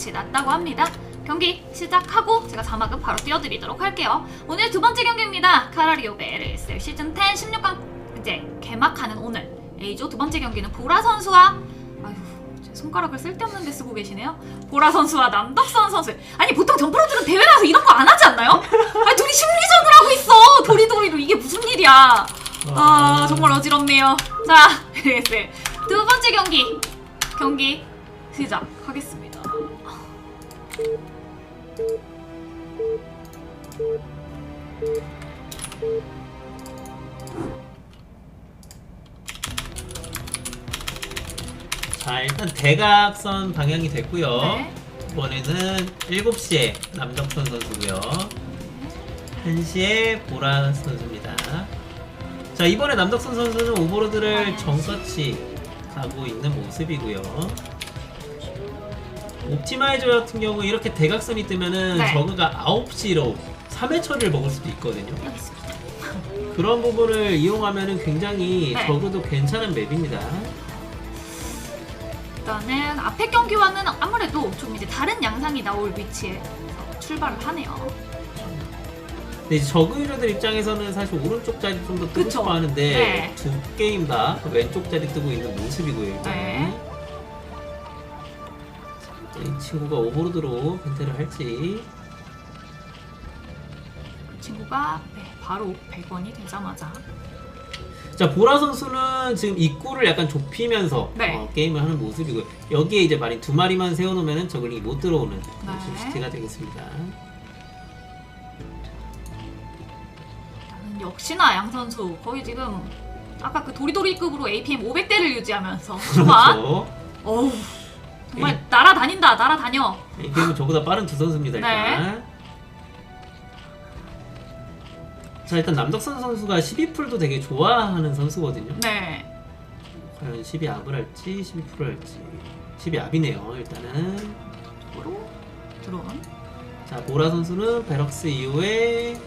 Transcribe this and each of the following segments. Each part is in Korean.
빛이 났다고 합니다. 경기 시작하고 제가 자막은 바로 띄워드리도록 할게요. 오늘 두 번째 경기입니다. 카라리오베 LSL 시즌 10 16강 이제 개막하는 오늘 A조 두 번째 경기는 보라 선수와 제 손가락을 쓸데없는 데 쓰고 계시네요. 보라 선수와 남덕선 선수. 아니 보통 점프로들은 대회 나서 이런 거 안 하지 않나요? 아니 둘이 심리전을 하고 있어. 도리도리로 이게 무슨 일이야? 아 정말 어지럽네요. 자, LSL 두 번째 경기 경기 시작하겠습니다. 자 일단 대각선 방향이 됐고요. 네. 이번에는 7시에 남덕선 선수고요. 1시에 보라 선수입니다. 자 이번에 남덕선 선수는 오버로드를 네. 정서치 가고 있는 모습이고요. 옵티마이저 같은 경우 이렇게 대각선이 뜨면은 네. 저그가 9시로 3회 처리를 먹을 수도 있거든요. 여기 있습니다. 그런 부분을 이용하면은 굉장히 네. 저그도 괜찮은 맵입니다. 일단은 앞에 경기와는 아무래도 좀 이제 다른 양상이 나올 위치에 출발을 하네요. 근데 이제 저그 유저들 입장에서는 사실 오른쪽 자리 좀 더 뜨고 그쵸. 싶어 하는데 네. 두 게임 다 왼쪽 자리 뜨고 있는 모습이고요 일단 네. 이 친구가 오버로드로 변태를 할지. 그 친구가 네, 바로 100원이 되자마자. 자 보라 선수는 지금 입구를 약간 좁히면서 네. 어, 게임을 하는 모습이고요. 여기에 이제 마린 두 마리만 세워놓으면 저글링이 못 들어오는 네. 시티가 되겠습니다. 음, 역시나 양 선수 거의 지금 아까 그 도리도리급으로 APM 500대를 유지하면서. 그렇죠. 어우 정말 날아다닌다 날아다녀. 이 게임은 저보다 빠른 두 선수입니다 네. 일단. 자 일단 남덕선 선수가 12풀도 되게 좋아하는 선수거든요. 네. 과연 12압을 할지 12풀을 할지. 12압이네요 일단은. 으로 드론 자 보라 선수는 베럭스 이후에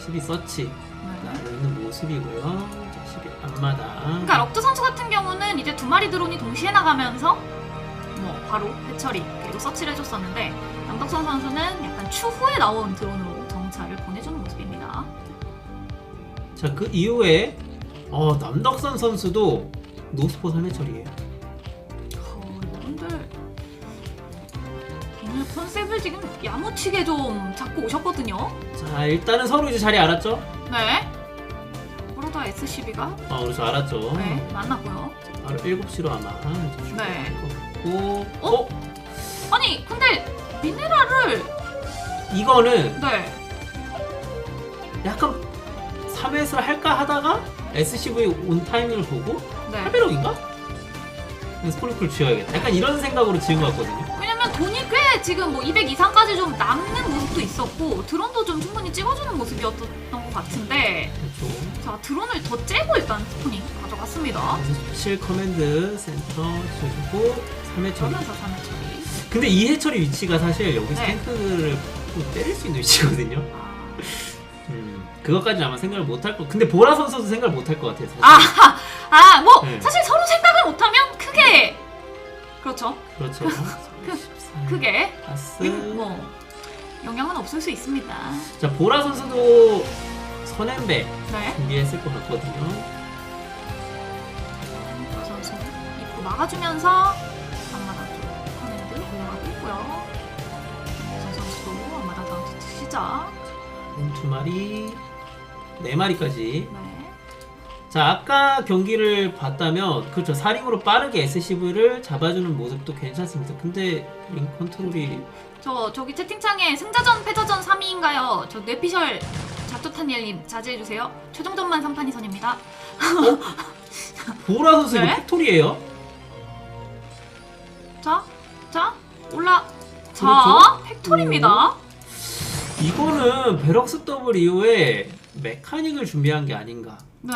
12 서치. 네. 하고 있는 모습이고요. 자 12 앞마당. 그러니까 럭드 선수 같은 경우는 이제 두 마리 드론이 동시에 나가면서 뭐 바로 해처리 그리고 서치를 해줬었는데 남덕선 선수는 약간 추후에 나온 드론으로 정찰을 보내주는 모습입니다. 자 그 이후에 어 남덕선 선수도 노스포 3회 처리예요 어, 여러분들 오늘 컨셉을 지금 야무치게 좀 잡고 오셨거든요. 자 일단은 서로 이제 자리 알았죠? 네. 그러다 SCB가 어 그렇죠 알았죠 네 만났고요. 바로 7시로 아마 이제 네. 출발할 것 같고 어? 어? 아니 근데 미네랄을 이거는 네 약간 3회를 할까 하다가 SCV 온 타이밍을 보고 네. 8배럭인가? 스프링클 지어야겠다 약간 이런 생각으로 지은 것 같거든요 왜냐면 돈이 꽤 지금 뭐 200 이상까지 좀 남는 모습도 있었고 드론도 좀 충분히 찍어주는 모습이었던 것 같은데 그렇죠 자 드론을 더 째고 일단 스푼이 가져갔습니다. 실 커맨드 센터 지어주고 3회 처리 그러면서 3회 처리. 근데 이 해처리 위치가 사실 여기서 네. 탱크를 또 때릴 수 있는 위치거든요 아, 음, 그것까지는 아마 생각을 못할 거. 근데 보라 선수도 생각을 못 할 것 같아요. 사실. 아, 아, 뭐 네. 사실 서로 생각을 못하면 크게 그렇죠. 그렇죠. 크게 아스. 뭐 영향은 없을 수 있습니다. 자 보라 선수도 선앤배 네. 준비했을 것 같거든요. 그 선수 입구 막아주면서 선 선수도 앞마당 다운트 시작. 음, 두 마리, 네 마리까지. 네. 자 아까 경기를 봤다면 그렇죠 사링으로 빠르게 SCV를 잡아주는 모습도 괜찮습니다. 근데 링 컨트롤이 저 저기 채팅창에 승자전 패자전 3위인가요? 저 뇌피셜 작두탄일님 자제해주세요. 최종전만 3판 2선입니다. 보라 선수 네? 이거 팩토리예요? 자, 자 올라. 자, 그렇죠. 팩토리입니다. 이거는 베럭스 더블 이후에 메카닉을 준비한 게 아닌가. 네.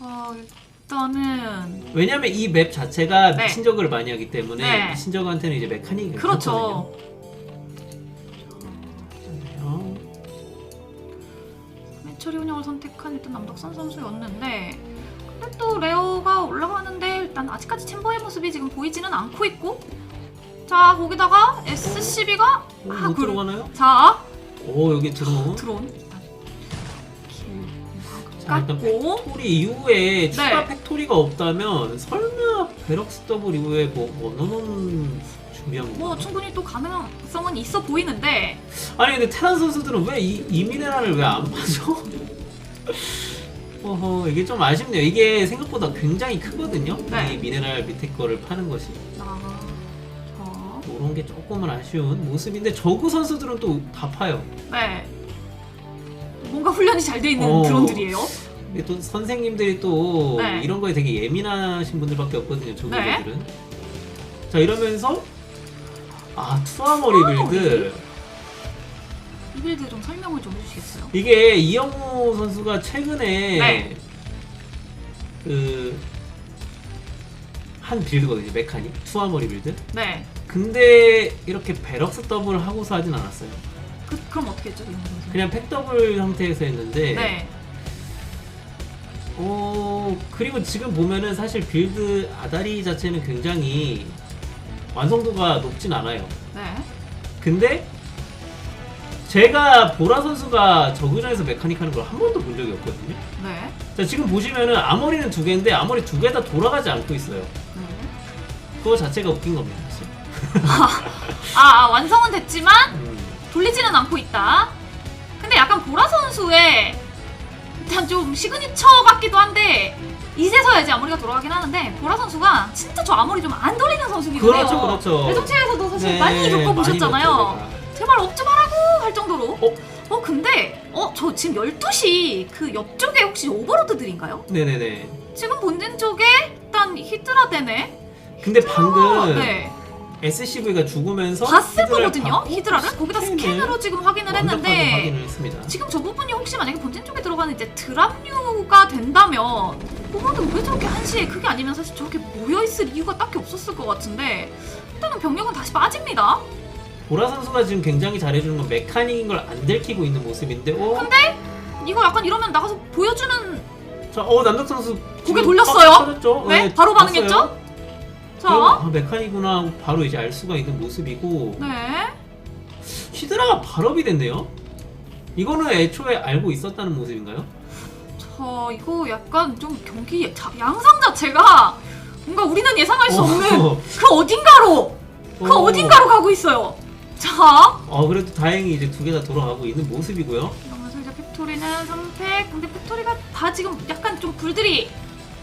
어, 일단은 왜냐면 이 맵 자체가 네. 미친 저그를 많이 하기 때문에 네. 미친 저그한테는 이제 메카닉이 그렇죠. 괜찮거든요. 매처리 운영을 선택한 일단 남덕선 선수였는데 또 레오가 올라가는데 일단 아직까지 챔버의 모습이 지금 보이지는 않고 있고 자 거기다가 SCB가 어, 아, 못 그- 들어가나요? 자 오 여기 들어온. 드론 자 일단 깎고 팩토리 이후에 추가 네. 팩토리가 없다면 설마 베럭스 더블 이후에 뭐 원어원 준비한 건가? 뭐 충분히 또 가능성은 있어 보이는데 아니 근데 테란 선수들은 왜이이 미네랄을 왜 안 파죠? 어허 이게 좀 아쉽네요. 이게 생각보다 굉장히 크거든요. 네. 이 미네랄 밑에 거를 파는 것이 아, 자, 그런 게 조금은 아쉬운 모습인데 저그 선수들은 또 다 파요. 네 뭔가 훈련이 잘 돼 있는 어. 드론들이에요. 근데 또 선생님들이 또 네. 이런 거에 되게 예민하신 분들밖에 없거든요. 저그 네. 자 이러면서 아 투아머리 빌드 이 빌드 좀 설명을 좀 해주시겠어요? 이게 이영호 선수가 최근에 네. 그한 빌드거든요. 메카닉 투아머리 빌드. 네. 근데 이렇게 베럭스 더블 하고서 하진 않았어요. 그, 그럼 어떻게 했죠, 이런 선수? 그냥 팩 더블 상태에서 했는데 네. 어 그리고 지금 보면은 사실 빌드 아다리 자체는 굉장히 완성도가 높진 않아요. 네. 근데 제가 보라 선수가 저그전에서 메카닉 하는 걸 한 번도 본 적이 없거든요. 네. 자 지금 보시면은 아머리는 두 개인데 아머리 두 개 다 돌아가지 않고 있어요. 네. 그거 자체가 웃긴 겁니다. 사실. 아, 아, 완성은 됐지만 음. 돌리지는 않고 있다. 근데 약간 보라 선수의 일단 좀 시그니처 같기도 한데 이제서야 이제 아머리가 돌아가긴 하는데 보라 선수가 진짜 저 아머리 좀 안 돌리는 선수기도 해요. 그렇죠, 그렇죠. 대정체에서도 사실 네, 많이 겪어보셨잖아요. 제발 업좀 하라고 할 정도로. 어? 어 근데 어 저 지금 12시 그 옆쪽에 혹시 오버로드들인가요? 네네네. 지금 본진 쪽에 일단 히드라 되네. 근데 방금 네. SCV가 죽으면서 봤을 히드라를 거거든요. 받고 히드라를 거기다 스캔으로 지금 확인을 완벽하게 했는데 확인을 했습니다. 지금 저 부분이 혹시 만약에 본진 쪽에 들어가는 이제 드랍류가 된다면 그거는 왜 저렇게 한시에 그게 아니면 사실 저렇게 모여있을 이유가 딱히 없었을 것 같은데 일단은 병력은 다시 빠집니다. 보라 선수가 지금 굉장히 잘해주는 건 메카닉인 걸 안 들키고 있는 모습인데, 어? 근데 이거 약간 이러면 나가서 보여주는 자, 어 남덕 선수 고개 돌렸어요? 빡 터졌죠? 네, 바로. 반응했죠? 자, 아, 메카닉구나 하고 바로 이제 알 수가 있는 모습이고 네. 히드라가 발업이 됐네요. 이거는 애초에 알고 있었다는 모습인가요? 저 이거 약간 좀 경기 자- 양상 자체가 뭔가 우리는 예상할 수 없는 어, 그 어딘가로 그 어. 어딘가로 가고 있어요. 자, 어 그래도 다행히 이제 두 개 다 돌아가고 있는 모습이고요. 이러면서 이제 팩토리는 3팩. 근데 팩토리가 다 지금 약간 좀 불들이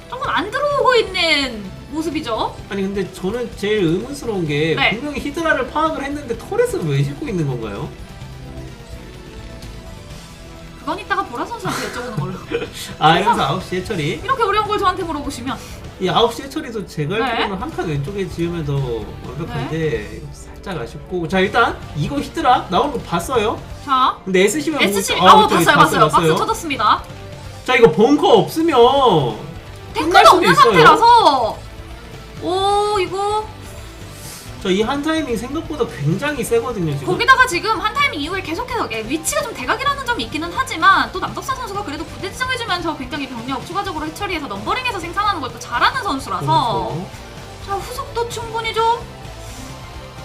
조금 안 들어오고 있는 모습이죠. 아니 근데 저는 제일 의문스러운 게 네. 분명히 히드라를 파악을 했는데 터렛을 왜 짓고 있는 건가요? 그건 이따가 보라 선수한테 여쭤보는 걸로. 아 이러면서 9시 해처리 이렇게 어려운 걸 저한테 물어보시면 이 9시 해처리도 제가 네. 알기로는 한 칸 왼쪽에 지으면 더 완벽한데 이거 살짝 아쉽고 자 일단 이거 히드라 나오는 거 봤어요? 자, 근데 SC가 SC 아, 봤어요, 봤어요. 박스 터졌습니다. 자 이거 벙커 없으면 끝날 탱크가 수도 없는 있어요. 상태라서 오 이거 저이 한 타이밍 생각보다 굉장히 세거든요 지금 거기다가 지금 한 타이밍 이후에 계속해서 예, 위치가 좀 대각이라는 점이 있기는 하지만 또 남덕선 선수가 그래도 부대 지정해주면서 굉장히 병력 추가적으로 해처리해서 넘버링해서 생산하는 걸 또 잘하는 선수라서 그렇죠. 자 후속도 충분히 좀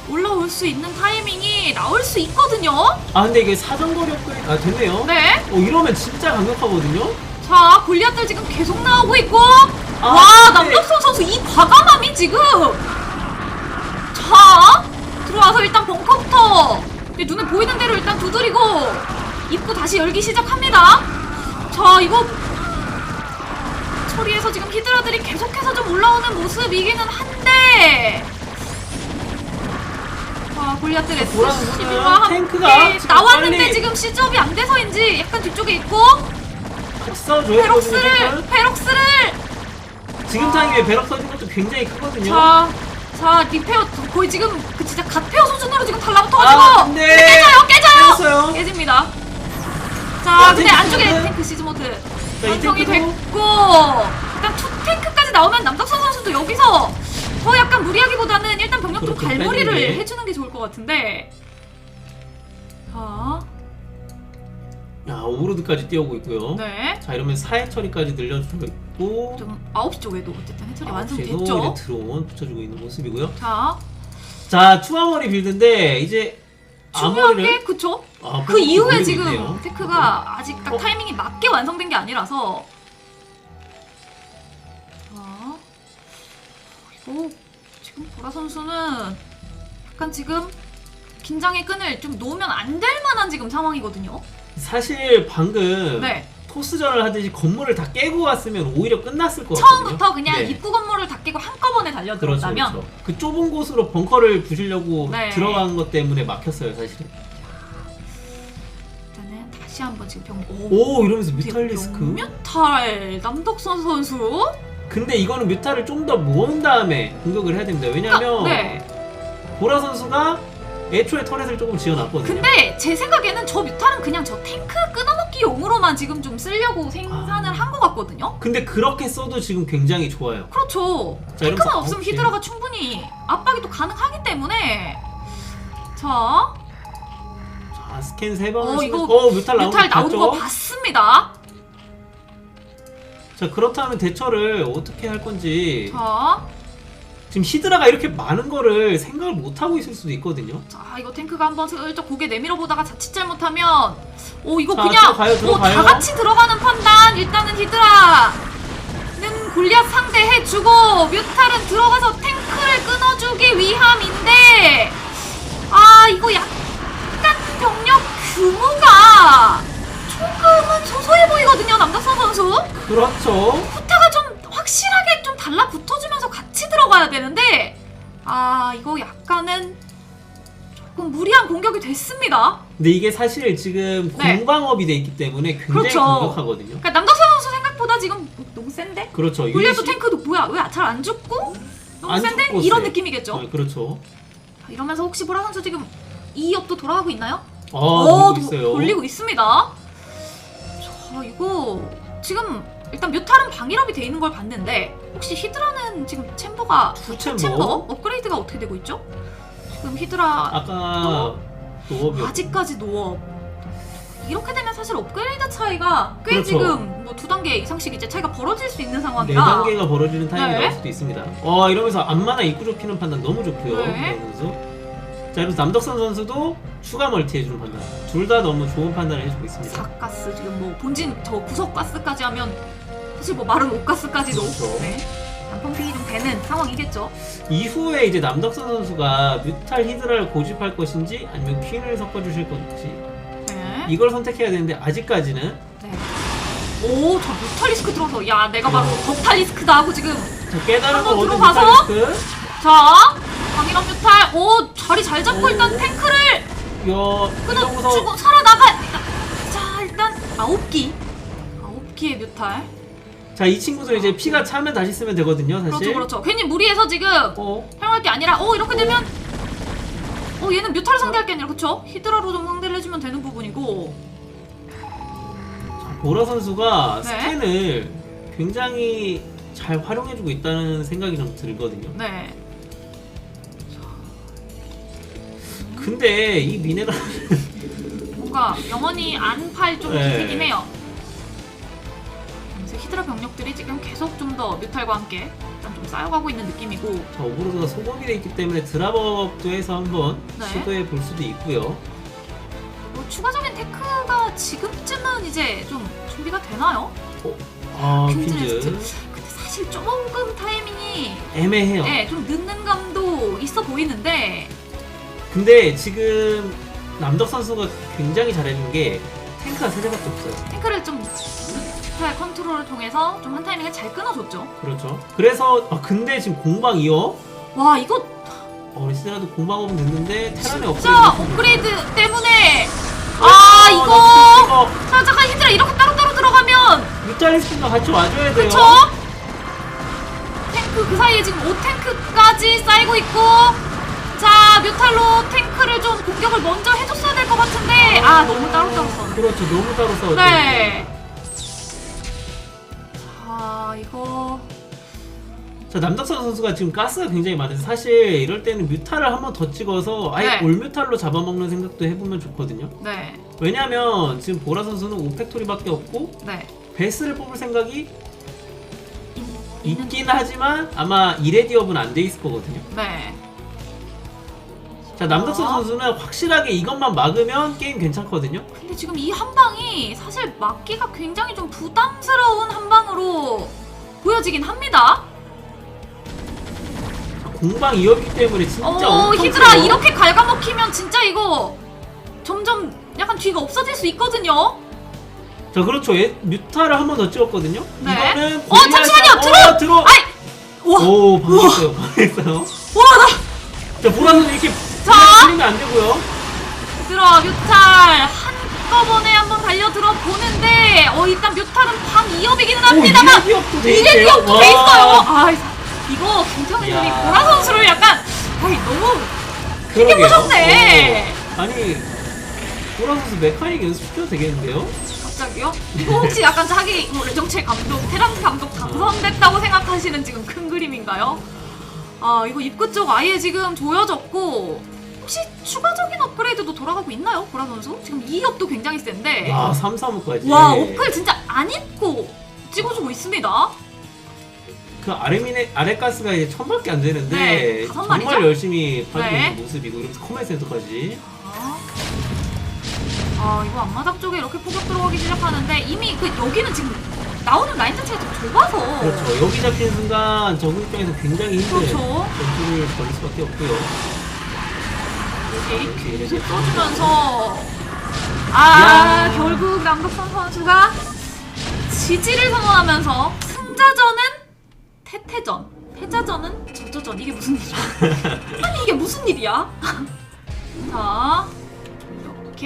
올라올 수 있는 타이밍이 나올 수 있거든요. 아 근데 이게 사정거리 업그레이드 아 됐네요. 네. 어 이러면 진짜 강력하거든요? 자 골리앗들 지금 계속 나오고 있고. 아, 와 근데- 남덕선 선수 이 과감함이 지금. 자 들어와서 일단 벙커부터. 이제 눈에 보이는 대로 일단 두드리고 입구 다시 열기 시작합니다. 자 이거 처리해서 지금 히드라들이 계속해서 좀 올라오는 모습이기는 한데 자 골리앗들 보라색은 S11과 함께 탱크가 지금 나왔는데 빨리- 지금 시접이 안 돼서인지 약간 뒤쪽에 있고. 되거든요 페럭스를. 페럭스를. 지금 타이밍에 배럭 터진 것도 굉장히 크거든요. 자, 자 리페어 거의 지금 그 진짜 갓페어 수준으로 지금 달라붙어가지고. 아 근데 깨져요, 깨져요, 깨졌어요. 깨집니다. 자, 야, 근데 탱크 안쪽에 시즌. 탱크 시즈모드. 이 완성이 탱크도. 됐고. 일단 투 탱크까지 나오면 남덕선 선수도 여기서 더 약간 무리하기보다는 일단 병력도 그렇게 갈무리를 빼는 게. 해주는 게 좋을 것 같은데. 자, 야 오브로드까지 뛰어오고 있고요 네. 자 이러면 사회 처리까지 늘려주고 있고 좀 9시 쪽에도 어쨌든 해처리 아, 완성됐죠. 이제 드론 붙여주고 있는 모습이고요 자, 자 투하머리 빌드인데 이제 중요한 게 그쵸? 아, 그 이후에 지금. 테크가 아직 딱 어? 타이밍이 맞게 완성된 게 아니라서 그리고 지금 보라 선수는 약간 지금 긴장의 끈을 좀 놓으면 안 될 만한 지금 상황이거든요. 사실 방금 네. 토스전을 하듯이 건물을 다 깨고 왔으면 오히려 끝났을 것 같거든요. 처음부터 그냥 네. 입구 건물을 다 깨고 한꺼번에 그렇죠, 달려들었다면 그렇죠. 그 좁은 곳으로 벙커를 부시려고 네. 들어간 것 때문에 막혔어요, 사실은. 일단은 다시 한번 지금 병 오, 오 이러면서 뮤탈리스크. 뮤탈 남덕선 선수 근데 이거는 뮤탈을 좀더 모은 다음에 공격을 해야 됩니다. 왜냐하면 네. 보라 선수가 애초에 터렛을 조금 지어놨거든요. 근데 제 생각에는 저 뮤탈은 그냥 저 탱크 끊어먹기 용으로만 지금 좀 쓰려고 생산을 아. 한 것 같거든요. 근데 그렇게 써도 지금 굉장히 좋아요. 그렇죠. 자, 탱크만 없으면 아홉 시. 히드라가 충분히 압박이 또 가능하기 때문에 자 자 스캔 세 번을 어, 이거 어 뮤탈 나오는 뮤탈 거 나오는 봤죠? 거 봤습니다. 자 그렇다면 대처를 어떻게 할 건지 자, 지금 히드라가 이렇게 많은 거를 생각을 못 하고 있을 수도 있거든요. 자 이거 탱크가 한번 슬쩍 고개 내밀어 보다가 자칫 잘못하면 오 이거 자, 그냥 들어가요, 오, 들어가요. 다 같이 들어가는 판단 일단은 히드라는 골리앗 상대 해주고 뮤탈은 들어가서 탱크를 끊어주기 위함인데 아 이거 약간 병력 규모가 조금은 소소해 보이거든요 남다선 선수 그렇죠. 후타가 좀 확실하게 좀 달라붙어주면서 같이 들어가야 되는데 아 이거 약간은 조금 무리한 공격이 됐습니다. 근데 이게 사실 지금 네. 공방업이 돼 있기 때문에 굉장히 그렇죠. 강력하거든요. 그러니까 남덕선 선수 생각보다 지금 너무 센데? 그렇죠. 골리앗도 유닛이- 탱크도 뭐야 왜 잘 안 죽고? 너무 안 센데? 죽고 이런 세. 느낌이겠죠? 어, 그렇죠. 자, 이러면서 혹시 보라 선수 지금 이 옆도 돌아가고 있나요? 아, 어, 돌고 도- 있어요. 돌리고 있습니다. 자 이거 지금 일단 뮤탈은 방일업이 돼 있는 걸 봤는데 혹시 히드라는 지금 챔버가 투챔버? 챔버 업그레이드가 어떻게 되고 있죠? 지금 히드라 아까 노업이 아직까지 노업 이렇게 되면 사실 업그레이드 차이가 꽤 그렇죠. 지금 뭐 두 단계 이상씩 이제 차이가 벌어질 수 있는 네 상황이라 단계가 벌어지는 타임이 네. 나올 수도 있습니다. 어 이러면서 안마나 입구 좁히는 판단 너무 좋고요. 네. 네. 자 이러면서 남덕선 선수도 추가 멀티 해주는 판단. 둘 다 너무 좋은 판단을 해주고 있습니다. 사가스 지금 뭐 본진 저 구석 가스까지 하면 사실 뭐 마른 옷가스까지도 그렇죠. 네. 단펌핑이 좀 되는 상황이겠죠. 이후에 이제 남덕선 선수가 뮤탈 히드라를 고집할 것인지 아니면 퀸을 섞어주실 건지 네. 이걸 선택해야 되는데 아직까지는 네. 오, 저 뮤탈리스크 들어서 야 내가 바로 덕탈리스크다 하고 지금 자, 깨달은 거 한번 얻은 들어가서? 뮤탈리스크 자 강인업 뮤탈 오 자리 잘 잡고 오. 일단 탱크를 야 이러고서 끊어주고 살아나가 자 일단 아홉 기 아홉 기의 뮤탈 자 이 친구들 이제 피가 차면 다시 쓰면 되거든요 사실. 그렇죠 그렇죠. 괜히 무리해서 지금 어. 사용할 게 아니라 오 이렇게 되면 어 얘는 뮤탈을 상대할 게 아니라 그쵸? 히드라로 좀 상대를 해주면 되는 부분이고. 보라 선수가 네. 스캔을 굉장히 잘 활용해주고 있다는 생각이 좀 들거든요. 네. 근데 이 미네랄 뭔가 영원히 안팔좀 네. 해요 그래서 히드라 병력들이 지금 계속 좀 더 뮤탈과 함께 일단 좀 쌓여가고 있는 느낌이고 자, 오브로드가 소급이 돼 있기 때문에 드랍업도 해서 한번 네. 시도해 볼 수도 있고요. 뭐 추가적인 테크가 지금쯤은 이제 좀 준비가 되나요? 아 퀸즈. 근데 사실 조금 타이밍이 애매해요. 네, 좀 늦는 감도 있어 보이는데 근데 지금 남덕 선수가 굉장히 잘해준 게 탱크가 세 대밖에 없어요. 탱크를 좀 뮤탈 컨트롤을 통해서 좀 한 타이밍에 잘 끊어줬죠. 그렇죠. 그래서 아 근데 지금 공방 이어 와 이거 어 시드라도 공방업은 됐는데 테란의 진짜 업그레이드 업그레이드 때문에 아 이거 자 잠깐 히드라 이렇게 따로따로 들어가면 뮤탈리스트가 같이 와줘야 돼요. 그쵸? 탱크 그 사이에 지금 5탱크까지 쌓이고 있고 자 뮤탈로 탱크를 좀 공격을 먼저 해줬어야 될 것 같은데 아 너무 따로따로 싸웠네 그렇죠. 너무 따로 싸웠죠. 네. 아 이거 자 남덕선 선수가 지금 가스가 굉장히 많아서 사실 이럴 때는 뮤탈을 한 번 더 찍어서 아예 네. 올뮤탈로 잡아먹는 생각도 해보면 좋거든요. 네, 왜냐면 지금 보라 선수는 오팩토리밖에 없고 네. 베스를 뽑을 생각이 있는- 있긴 하지만 아마 이레디업은 안 돼 있을 거거든요. 네. 자 남덕선 아. 선수는 확실하게 이것만 막으면 게임 괜찮거든요. 근데 지금 이 한 방이 사실 막기가 굉장히 좀 부담스러운 한 방으로 보여지긴 합니다. 공방 이었기 때문에 진짜 어, 엄청 히드라 세요. 이렇게 갉아먹히면 진짜 이거 점점 약간 뒤가 없어질 수 있거든요. 자 그렇죠. 얘, 뮤타를 한 번 더 찍었거든요. 네. 이거는 어, 잠시만요. 들어 들어. 아이! 와, 오 방했어요. 방했어요. 와, 나 자 보라는 이렇게 자. 틀리면 안 되고요. 들어 뮤탈 한꺼번에 한번 달려들어 보는데 어 일단 뮤탈은 반 2업이기는 합니다만 오, 이력도 돼 이래 있대요. 기업도 돼 와. 있어요. 아 이거 김태형님이 야. 보라 선수를 약간 아이 너무 그러게요. 보셨네. 어. 아니 보라 선수 메카닉 연습시켜도 되겠는데요? 갑자기요? 이거 혹시 약간 자기 뭐 레정체 감독, 테란 감독 당선됐다고 생각하시는 지금 큰 그림인가요? 아 이거 입구 쪽 아예 지금 조여졌고 혹시 추가적인 업그레이드도 돌아가고 있나요? 보라 선수? 지금 2업도 굉장히 센데 와 3, 3호까지. 와 업글 진짜 안 입고 찍어주고 있습니다 그 아르미네 아레가스가 이제 천밖에 안 되는데 네, 다섯 정말 마리죠? 열심히 파고 네. 모습이고 이러면서 커맨 센터까지. 아, 아 이거 앞마당 쪽에 이렇게 포격 들어가기 시작하는데 이미 그 여기는 지금 나오는 라인 자체가 좀 좁아서 그렇죠. 여기 잡힌 순간 적응 입장에서 굉장히 힘든 그렇죠. 전투를 벌일 수밖에 없고요. 여기 이렇게 써주면서. 아 야. 결국 남덕선 선수가 지지를 선언하면서 승자전은 태태전 패자전은 저저전. 이게 무슨 일이야? 아니 이게 무슨 일이야? 자